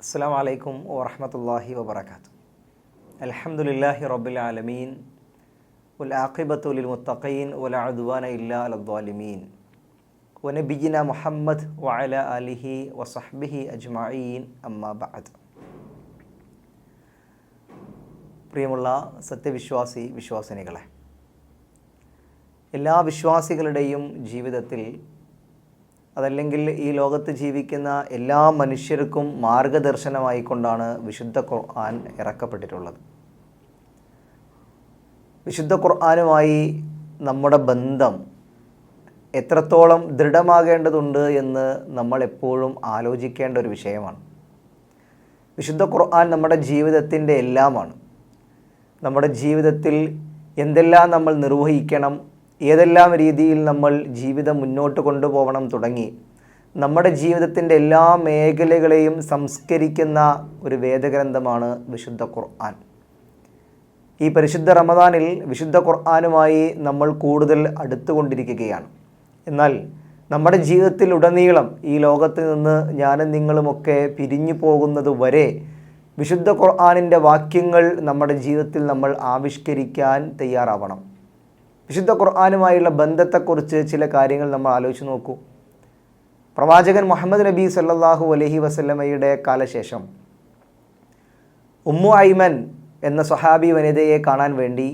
അസ്സാം വലൈക്കും വാഹമത്തല്ലാഹി വബർക്കാത്തു അലഹമുല്ലാഹി للمتقين ولا മുത്തഖീൻ. إلا على الظالمين ونبينا മുഹമ്മദ് وعلى آله വസഹ്ബിഹി أجمعين അമ്മാ ബഅദ്. പ്രിയമുള്ള സത്യവിശ്വാസി വിശ്വാസിനികളെ എല്ലാ വിശ്വാസികളുടെയും ജീവിതത്തിൽ അതല്ലെങ്കിൽ ഈ ലോകത്ത് ജീവിക്കുന്ന എല്ലാ മനുഷ്യർക്കും മാർഗദർശനമായിക്കൊണ്ടാണ് വിശുദ്ധ ഖുർആൻ ഇറക്കപ്പെട്ടിട്ടുള്ളത്. വിശുദ്ധ ഖുർആനുമായി നമ്മുടെ ബന്ധം എത്രത്തോളം ദൃഢമാകേണ്ടതുണ്ട് എന്ന് നമ്മൾ എപ്പോഴും ആലോചിക്കേണ്ട ഒരു വിഷയമാണ്. വിശുദ്ധ ഖുർആൻ നമ്മുടെ ജീവിതത്തിന്റെ എല്ലാമാണ്. നമ്മുടെ ജീവിതത്തിൽ എന്തെല്ലാം നമ്മൾ നിർവഹിക്കണം ഏതെല്ലാം രീതിയിൽ നമ്മൾ ജീവിതം മുന്നോട്ട് കൊണ്ടുപോകണം തുടങ്ങി നമ്മുടെ ജീവിതത്തിന്റെ എല്ലാ മേഖലകളെയും സംസ്കരിക്കുന്ന ഒരു വേദഗ്രന്ഥമാണ് വിശുദ്ധ ഖുർആൻ. ഈ പരിശുദ്ധ റമദാനിൽ വിശുദ്ധ ഖുർആാനുമായി നമ്മൾ കൂടുതൽ അടുത്തുകൊണ്ടിരിക്കുകയാണ്. എന്നാൽ നമ്മുടെ ജീവിതത്തിൽ ഉടനീളം ഈ ലോകത്ത് നിന്ന് ഞാനും നിങ്ങളുമൊക്കെ പിരിഞ്ഞു പോകുന്നത് വരെ വിശുദ്ധ ഖുർആാനിന്റെ വാക്യങ്ങൾ നമ്മുടെ ജീവിതത്തിൽ നമ്മൾ ആവിഷ്കരിക്കാൻ തയ്യാറാവണം. വിശുദ്ധ ഖുർആാനുമായുള്ള ബന്ധത്തെക്കുറിച്ച് ചില കാര്യങ്ങൾ നമ്മൾ ആലോചിച്ച് നോക്കൂ. പ്രവാചകൻ മുഹമ്മദ് നബി സല്ലാഹു അലഹി വസല്ലമയുടെ കാലശേഷം ഉമ്മു ഐമൻ എന്ന സ്വഹാബി വനിതയെ കാണാൻ വേണ്ടി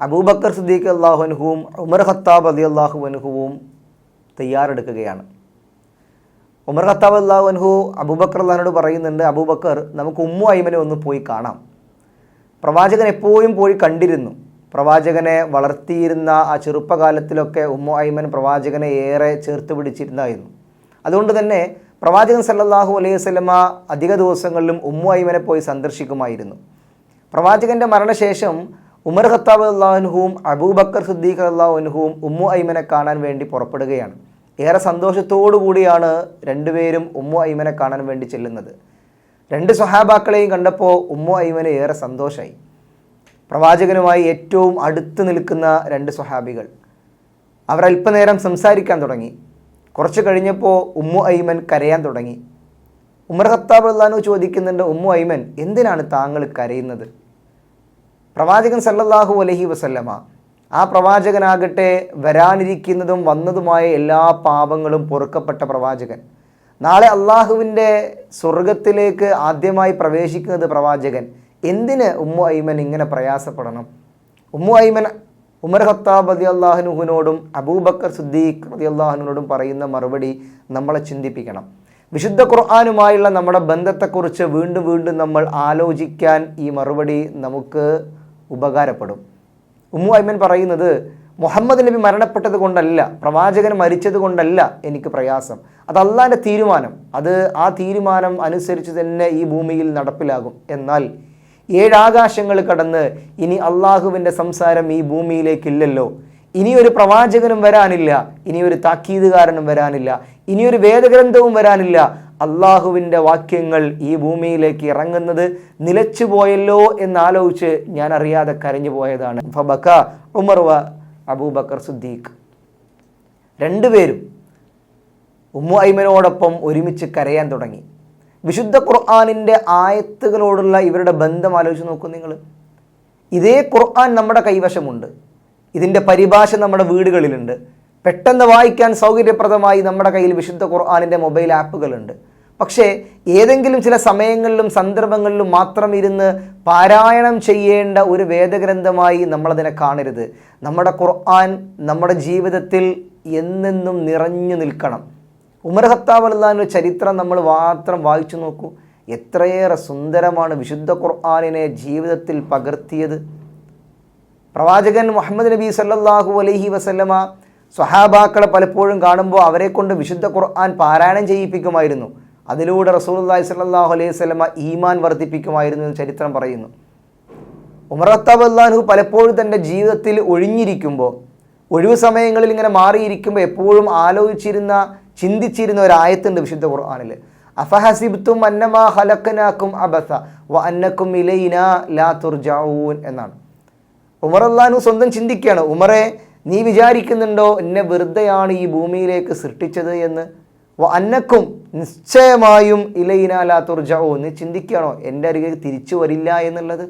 അബൂബക്കർ സിദ്ദീഖ് അള്ളാഹുനുഹുവും ഉമർ ഖത്താബ് അലി അള്ളാഹുവൻഹുവും തയ്യാറെടുക്കുകയാണ്. ഉമർ ഖത്താബ് അള്ളാഹുൻഹു അബൂബക്കർ അള്ളഹാനോട് പറയുന്നുണ്ട് അബൂബക്കർ നമുക്ക് ഉമ്മു ഐമനെ ഒന്ന് പോയി കാണാം. പ്രവാചകൻ എപ്പോഴും പോയി കണ്ടിരുന്നു. പ്രവാചകനെ വളർത്തിയിരുന്ന ആ ചെറുപ്പകാലത്തിലൊക്കെ ഉമ്മു ഐമൻ പ്രവാചകനെ ഏറെ ചേർത്ത് പിടിച്ചിരുന്നായിരുന്നു അതുകൊണ്ട് തന്നെ പ്രവാചകൻ സല്ലാഹു അലൈഹി സ്വലമ അധിക ദിവസങ്ങളിലും ഉമ്മു ഐമനെ പോയി സന്ദർശിക്കുമായിരുന്നു. പ്രവാചകന്റെ മരണശേഷം ഉമർ ഖത്താബ് അള്ളാഹുനുഹുവും അബൂബക്കർ സുദ്ദീഖ് അള്ളാഹുനുഹുവും ഉമ്മു ഐമനെ കാണാൻ വേണ്ടി പുറപ്പെടുകയാണ്. ഏറെ സന്തോഷത്തോടു കൂടിയാണ് രണ്ടുപേരും ഉമ്മു ഐമനെ കാണാൻ വേണ്ടി ചെല്ലുന്നത്. രണ്ട് സ്വഹാബാക്കളെയും കണ്ടപ്പോൾ ഉമ്മു ഐമന് ഏറെ സന്തോഷമായി പ്രവാചകനുമായി ഏറ്റവും അടുത്ത് നിൽക്കുന്ന രണ്ട് സ്വഹാബികൾ. അവർ അല്പനേരം സംസാരിക്കാൻ തുടങ്ങി. കുറച്ച് കഴിഞ്ഞപ്പോൾ ഉമ്മു ഐമൻ കരയാൻ തുടങ്ങി. ഉമർ ഖത്താബ് അള്ളഹാനു ചോദിക്കുന്നുണ്ട് ഉമ്മു ഐമൻ എന്തിനാണ് താങ്കൾ കരയുന്നത്? പ്രവാചകൻ സല്ലല്ലാഹു അലഹി വസല്ലമ ആ പ്രവാചകനാകട്ടെ വരാനിരിക്കുന്നതും വന്നതുമായ എല്ലാ പാപങ്ങളും പൊറുക്കപ്പെട്ട പ്രവാചകൻ. നാളെ അള്ളാഹുവിന്റെ സ്വർഗത്തിലേക്ക് ആദ്യമായി പ്രവേശിക്കുന്നത് പ്രവാചകൻ. എന്തിന് ഉമ്മു ഐമൻ ഇങ്ങനെ പ്രയാസപ്പെടണം? ഉമ്മു ഐമൻ ഉമർ ഖത്താബ് അതി അള്ളാഹ്നുഹുനോടും അബൂബക്കർ സുദ്ദീഖ് അതി അള്ളാഹുവിനോടും പറയുന്ന മറുപടി നമ്മളെ ചിന്തിപ്പിക്കണം. വിശുദ്ധ ഖുർആാനുമായുള്ള നമ്മുടെ ബന്ധത്തെക്കുറിച്ച് വീണ്ടും വീണ്ടും നമ്മൾ ആലോചിക്കാൻ ഈ മറുപടി നമുക്ക് ഉപകാരപ്പെടും. ഉമ്മു ഐമൻ പറയുന്നത് മുഹമ്മദ് നബി മരണപ്പെട്ടത് കൊണ്ടല്ല പ്രവാചകൻ മരിച്ചത് കൊണ്ടല്ല എനിക്ക് പ്രയാസം. അത് അള്ളാന്റെ തീരുമാനം. അത് ആ തീരുമാനം അനുസരിച്ച് തന്നെ ഈ ഭൂമിയിൽ നടപ്പിലാകും. എന്നാൽ ഏഴാകാശങ്ങൾ കടന്ന് ഇനി അള്ളാഹുവിന്റെ സംസാരം ഈ ഭൂമിയിലേക്കില്ലല്ലോ. ഇനിയൊരു പ്രവാചകനും വരാനില്ല ഇനിയൊരു താക്കീതുകാരനും വരാനില്ല ഇനിയൊരു വേദഗ്രന്ഥവും വരാനില്ല. അള്ളാഹുവിന്റെ വാക്യങ്ങൾ ഈ ഭൂമിയിലേക്ക് ഇറങ്ങുന്നത് നിലച്ചു പോയല്ലോ എന്നാലോചിച്ച് ഞാൻ അറിയാതെ കരഞ്ഞു പോയതാണ്. ഫബക്ക ഉമർ വ അബൂബക്കർ സുദ്ദീഖ്. രണ്ടുപേരും ഉമ്മു ഐമനോടൊപ്പം ഒരുമിച്ച് കരയാൻ തുടങ്ങി. വിശുദ്ധ ഖുർആാനിന്റെ ആയത്തുകളോടുള്ള ഇവരുടെ ബന്ധം ആലോചിച്ച് നോക്കൂ നിങ്ങൾ. ഇതേ ഖുർആൻ നമ്മുടെ കൈവശമുണ്ട്. ഇതിന്റെ പരിഭാഷ നമ്മുടെ വീടുകളിലുണ്ട്. പെട്ടെന്ന് വായിക്കാൻ സൗകര്യപ്രദമായി നമ്മുടെ കയ്യിൽ വിശുദ്ധ ഖുർആാനിന്റെ മൊബൈൽ ആപ്പുകളുണ്ട്. പക്ഷേ ഏതെങ്കിലും ചില സമയങ്ങളിലും സന്ദർഭങ്ങളിലും മാത്രം ഇരുന്ന് പാരായണം ചെയ്യേണ്ട ഒരു വേദഗ്രന്ഥമായി നമ്മളതിനെ കാണരുത്. നമ്മുടെ ഖുർആൻ നമ്മുടെ ജീവിതത്തിൽ എന്നെന്നും നിറഞ്ഞു നിൽക്കണം. ഉമർ ഹത്താബ് ചരിത്രം നമ്മൾ മാത്രം വായിച്ചു നോക്കൂ. എത്രയേറെ സുന്ദരമാണ് വിശുദ്ധ ഖുർആാനിനെ ജീവിതത്തിൽ പകർത്തിയത്. പ്രവാചകൻ മുഹമ്മദ് നബി സല്ലാഹു അലൈഹി വസല്ലമ സ്വഹാബാക്കളെ പലപ്പോഴും കാണുമ്പോൾ അവരെ കൊണ്ട് വിശുദ്ധ ഖുർആൻ പാരായണം ചെയ്യിപ്പിക്കുമായിരുന്നു. അതിലൂടെ റസൂലുള്ളാഹി സല്ലാഹു അലൈഹി വസല്ലമ ഈമാൻ വർദ്ധിപ്പിക്കുമായിരുന്നു എന്ന് ചരിത്രം പറയുന്നു. ഉമർ ഖത്താബ് അള്ളാഹു പലപ്പോഴും തന്റെ ജീവിതത്തിൽ ഒഴിഞ്ഞിരിക്കുമ്പോൾ ഒഴിവു സമയങ്ങളിൽ ഇങ്ങനെ മാറിയിരിക്കുമ്പോൾ എപ്പോഴും ആലോചിച്ചിരുന്ന ചിന്തിച്ചിരുന്ന ഒരു ആയത്തുണ്ട് വിശുദ്ധ ഖുർആാനിൽ അഫഹസിബ്തും അന്നമാ ഹലക്കനാക്കും അബസ വ അന്നക്കും ഇലയിന ലാ തുർജാവൂൻ എന്നാണ്. ഉമർ സ്വന്തം ചിന്തിക്കുകയാണ് ഉമറെ നീ വിചാരിക്കുന്നുണ്ടോ എന്നെ വെറുതെയാണ് ഈ ഭൂമിയിലേക്ക് സൃഷ്ടിച്ചത് എന്ന്? വ അന്നക്കും നിശ്ചയമായും ഇലയിന ലാ തുർജാവൂ നീ ചിന്തിക്കുകയാണോ എന്റെ അരികെ തിരിച്ചു വരില്ല എന്നുള്ളത്?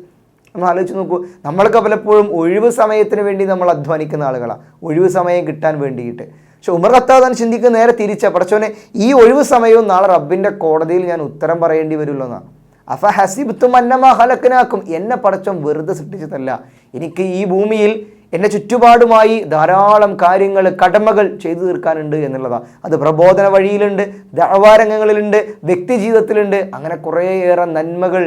നമ്മൾ ആലോചിച്ച് നോക്കൂ നമ്മളൊക്കെ പലപ്പോഴും ഒഴിവ് സമയത്തിന് വേണ്ടി നമ്മൾ അധ്വാനിക്കുന്ന ആളുകളാണ് ഒഴിവ് സമയം കിട്ടാൻ വേണ്ടിയിട്ട്. പക്ഷെ ഉമർ ഖത്താദാൻ ചിന്തിക്കുന്ന നേരെ തിരിച്ച. പടച്ചോനെ ഈ ഒഴിവ് സമയവും നാളെ റബ്ബിന്റെ കോടതിയിൽ ഞാൻ ഉത്തരം പറയേണ്ടി വരുമല്ലോ എന്നാണ് അഫ ഹസിബത്തും അന്നമാ ഹലക്കനാക്കും എന്നെ പടച്ചോൻ വെറുതെ സൃഷ്ടിച്ചതല്ല. എനിക്ക് ഈ ഭൂമിയിൽ എന്റെ ചുറ്റുപാടുമായി ധാരാളം കാര്യങ്ങൾ കടമകൾ ചെയ്തു തീർക്കാനുണ്ട് എന്നുള്ളതാണ് അത് പ്രബോധന വഴിയിലുണ്ട് ദഴവാരംഗങ്ങളിലുണ്ട് വ്യക്തി ജീവിതത്തിലുണ്ട്. അങ്ങനെ കുറേയേറെ നന്മകൾ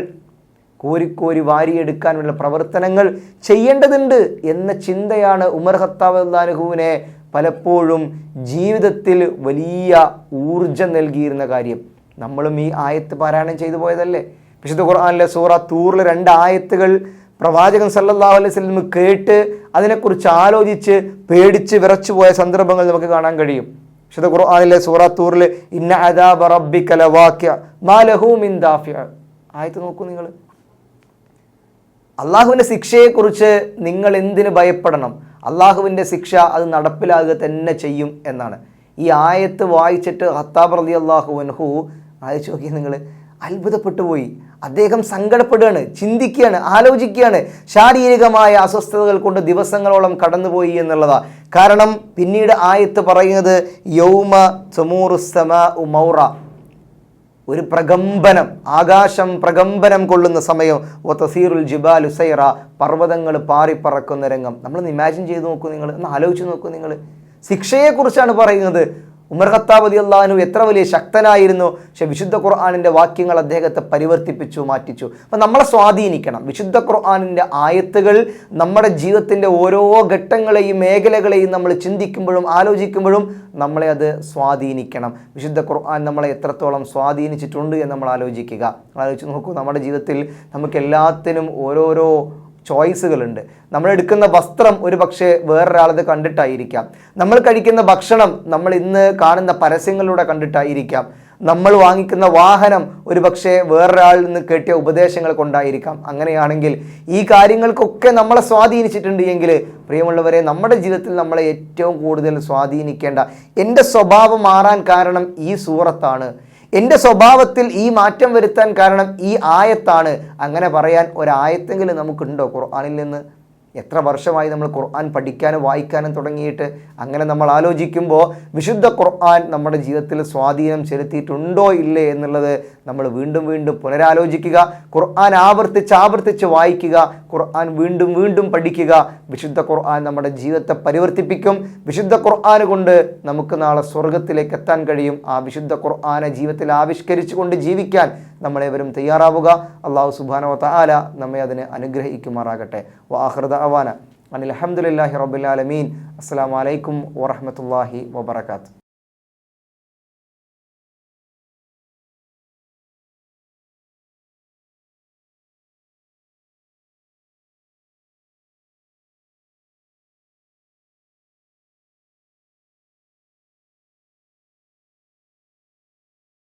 കോരിക്കോരി വാരിയെടുക്കാനുള്ള പ്രവർത്തനങ്ങൾ ചെയ്യേണ്ടതുണ്ട് എന്ന ചിന്തയാണ് ഉമർ ഹത്താബ് അള്ളാനുഹുവിനെ പലപ്പോഴും ജീവിതത്തിൽ വലിയ ഊർജം നൽകിയിരുന്ന കാര്യം. നമ്മളും ഈ ആയത്ത് പാരായണം ചെയ്തു പോയതല്ലേ? വിശുദ്ധ ഖുർആാനിലെ സൂറ തൂറിലെ രണ്ട് ആയത്തുകൾ പ്രവാചകൻ സല്ലല്ലാഹു അലൈഹി സ്വലം കേട്ട് അതിനെക്കുറിച്ച് ആലോചിച്ച് പേടിച്ച് വിറച്ചു പോയ സന്ദർഭങ്ങൾ നമുക്ക് കാണാൻ കഴിയും. വിശുദ്ധ ഖുർആാനിലെ സൂറ തൂറിൽ ഇന്ന അദാബ റബ്ബിക ലവാഖിയ മാ ലഹു മിൻ ദാഫിയ ആയത്ത് നോക്കൂ നിങ്ങൾ. അള്ളാഹുവിന്റെ ശിക്ഷയെക്കുറിച്ച് നിങ്ങൾ എന്തിന് ഭയപ്പെടണം? അള്ളാഹുവിന്റെ ശിക്ഷ അത് നടപ്പിലാകുക തന്നെ ചെയ്യും എന്നാണ്. ഈ ആയത്ത് വായിച്ചിട്ട് ഹത്താബ് റലി അള്ളാഹു അൻഹു വായിച്ചു നോക്കി നിങ്ങൾ അത്ഭുതപ്പെട്ടു പോയി. അദ്ദേഹം സങ്കടപ്പെടുകയാണ് ചിന്തിക്കുകയാണ് ആലോചിക്കുകയാണ്. ശാരീരികമായ അസ്വസ്ഥതകൾ കൊണ്ട് ദിവസങ്ങളോളം കടന്നുപോയി എന്നുള്ളതാണ് കാരണം പിന്നീട് ആയത്ത് പറയുന്നത് യൗമ ചമൂറുസമ ഉമൗറ ഒരു പ്രകമ്പനം ആകാശം പ്രകമ്പനം കൊള്ളുന്ന സമയം ഓ തസീറുൽ ജിബാൽ ഉസൈറ പർവതങ്ങൾ പാറിപ്പറക്കുന്ന രംഗം. നമ്മളൊന്ന് ഇമാജിൻ ചെയ്ത് നോക്കൂ നിങ്ങൾ ഒന്ന് ആലോചിച്ച് നോക്കൂ നിങ്ങൾ. ശിക്ഷയെക്കുറിച്ചാണ് പറയുന്നത്. ഉമർ ഖത്താബ് അലി അള്ളാഹു എത്ര വലിയ ശക്തനായിരുന്നു. പക്ഷെ വിശുദ്ധ ഖുർആാനിന്റെ വാക്യങ്ങൾ അദ്ദേഹത്തെ പരിവർത്തിപ്പിച്ചു മാറ്റിച്ചു. അപ്പം നമ്മളെ സ്വാധീനിക്കണം. വിശുദ്ധ ഖുർആാനിന്റെ ആയത്തുകൾ നമ്മുടെ ജീവിതത്തിന്റെ ഓരോ ഘട്ടങ്ങളെയും മേഖലകളെയും നമ്മൾ ചിന്തിക്കുമ്പോഴും ആലോചിക്കുമ്പോഴും നമ്മളെ അത് സ്വാധീനിക്കണം. വിശുദ്ധ ഖുർആൻ നമ്മളെ എത്രത്തോളം സ്വാധീനിച്ചിട്ടുണ്ട് എന്ന് നമ്മൾ ആലോചിക്കുക. ആലോചിച്ച് നോക്കൂ നമ്മുടെ ജീവിതത്തിൽ നമുക്ക് എല്ലാത്തിനും ഓരോരോ ചോയ്സുകളുണ്ട്. നമ്മൾ എടുക്കുന്ന വസ്ത്രം ഒരു പക്ഷേ വേറൊരാളത് കണ്ടിട്ടായിരിക്കാം. നമ്മൾ കഴിക്കുന്ന ഭക്ഷണം നമ്മൾ ഇന്ന് കാണുന്ന പരസ്യങ്ങളിലൂടെ കണ്ടിട്ടായിരിക്കാം. നമ്മൾ വാങ്ങിക്കുന്ന വാഹനം ഒരു പക്ഷേ വേറൊരാളിൽ നിന്ന് കേട്ടിയ ഉപദേശങ്ങൾ കൊണ്ടായിരിക്കാം. അങ്ങനെയാണെങ്കിൽ ഈ കാര്യങ്ങൾക്കൊക്കെ നമ്മളെ സ്വാധീനിച്ചിട്ടുണ്ട് എങ്കിൽ പ്രിയമുള്ളവരെ നമ്മുടെ ജീവിതത്തിൽ നമ്മളെ ഏറ്റവും കൂടുതൽ സ്വാധീനിക്കേണ്ട എന്റെ സ്വഭാവം മാറാൻ കാരണം ഈ സൂറത്താണ്. എന്റെ സ്വഭാവത്തിൽ ഈ മാറ്റം വരുത്താൻ കാരണം ഈ ആയത്താണ്. അങ്ങനെ പറയാൻ ഒരായത്തെങ്കിലും നമുക്കുണ്ടോ? ഖുർആാനിൽ നിന്ന് എത്ര വർഷമായി നമ്മൾ ഖുർആൻ പഠിക്കാനും വായിക്കാനും തുടങ്ങിയിട്ട് അങ്ങനെ നമ്മൾ ആലോചിക്കുമ്പോൾ വിശുദ്ധ ഖുർആൻ നമ്മുടെ ജീവിതത്തിൽ സ്വാധീനം ചെലുത്തിയിട്ടുണ്ടോ ഇല്ലേ എന്നുള്ളത് നമ്മൾ വീണ്ടും വീണ്ടും പുനരാലോചിക്കുക. ഖുർആൻ ആവർത്തിച്ച് ആവർത്തിച്ച് വായിക്കുക. ഖുർആൻ വീണ്ടും വീണ്ടും പഠിക്കുക. വിശുദ്ധ ഖുർആൻ നമ്മുടെ ജീവിതത്തെ പരിവർത്തിപ്പിക്കും. വിശുദ്ധ ഖുർആൻ കൊണ്ട് നമുക്ക് നാളെ സ്വർഗത്തിലേക്ക് എത്താൻ കഴിയും. ആ വിശുദ്ധ ഖുർആനെ ജീവിതത്തിൽ ആവിഷ്കരിച്ചുകൊണ്ട് ജീവിക്കാൻ നമ്മളേവരും തയ്യാറാവുക. അള്ളാഹു സുബാനോ ആല നമ്മെ അതിന് അനുഗ്രഹിക്കുമാറാകട്ടെ. വാഹൃദ അവാന അനിൽ അഹമ്മദില്ലാഹി റബുലാലമീൻ അസ്സാം വലൈക്കും വാഹമത്തല്ലാഹി വബർക്കാത്ത്